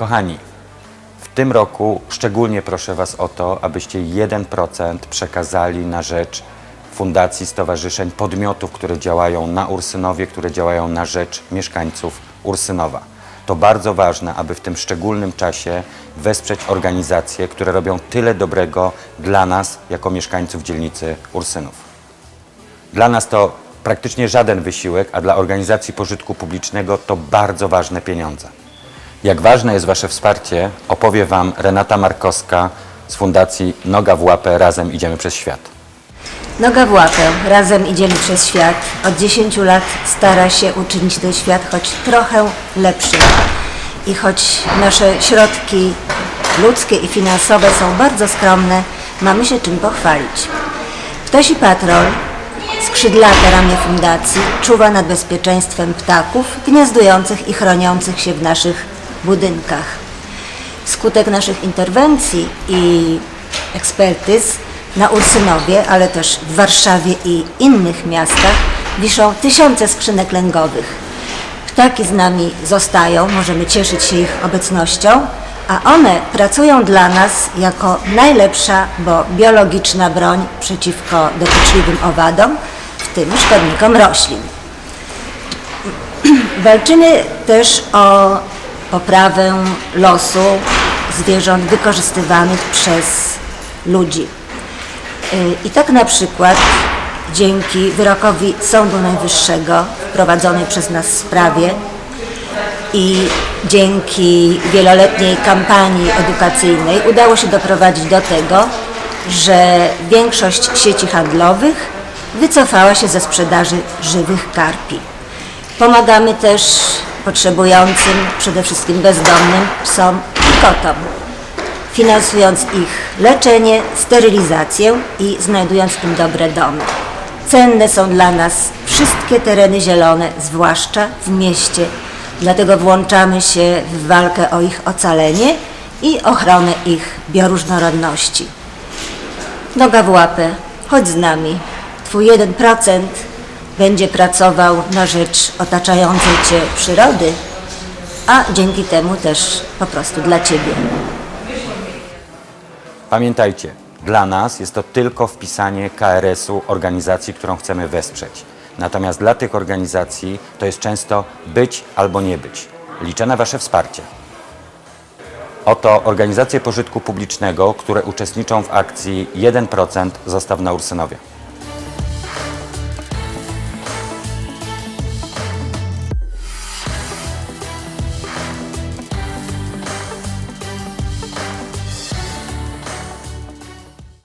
Kochani, w tym roku szczególnie proszę Was o to, abyście 1% przekazali na rzecz fundacji, stowarzyszeń, podmiotów, które działają na Ursynowie, które działają na rzecz mieszkańców Ursynowa. To bardzo ważne, aby w tym szczególnym czasie wesprzeć organizacje, które robią tyle dobrego dla nas jako mieszkańców dzielnicy Ursynów. Dla nas to praktycznie żaden wysiłek, a dla organizacji pożytku publicznego to bardzo ważne pieniądze. Jak ważne jest Wasze wsparcie, opowie Wam Renata Markowska z Fundacji Noga w łapę Razem Idziemy przez Świat. Noga w łapę, razem idziemy przez świat. Od 10 lat stara się uczynić ten świat choć trochę lepszym. I choć nasze środki ludzkie i finansowe są bardzo skromne, mamy się czym pochwalić. Ptasi Patrol, skrzydlate ramię fundacji, czuwa nad bezpieczeństwem ptaków gniazdujących i chroniących się w naszych budynkach. Wskutek naszych interwencji i ekspertyz na Ursynowie, ale też w Warszawie i innych miastach wiszą tysiące skrzynek lęgowych. Ptaki z nami zostają, możemy cieszyć się ich obecnością, a one pracują dla nas jako najlepsza, bo biologiczna broń przeciwko dotyczliwym owadom, w tym szkodnikom roślin. Walczymy też o poprawę losu zwierząt wykorzystywanych przez ludzi. Y, I tak na przykład dzięki wyrokowi Sądu Najwyższego wprowadzonej przez nas sprawie i dzięki wieloletniej kampanii edukacyjnej udało się doprowadzić do tego, że większość sieci handlowych wycofała się ze sprzedaży żywych karpi. Pomagamy też potrzebującym, przede wszystkim bezdomnym psom i kotom, finansując ich leczenie, sterylizację i znajdując im dobre domy. Cenne są dla nas wszystkie tereny zielone, zwłaszcza w mieście, dlatego włączamy się w walkę o ich ocalenie i ochronę ich bioróżnorodności. Noga w łapę, chodź z nami. Twój 1% będzie pracował na rzecz otaczającej Cię przyrody, a dzięki temu też po prostu dla Ciebie. Pamiętajcie, dla nas jest to tylko wpisanie KRS-u organizacji, którą chcemy wesprzeć. Natomiast dla tych organizacji to jest często być albo nie być. Liczę na Wasze wsparcie. Oto organizacje pożytku publicznego, które uczestniczą w akcji 1% Zostaw na Ursynowie.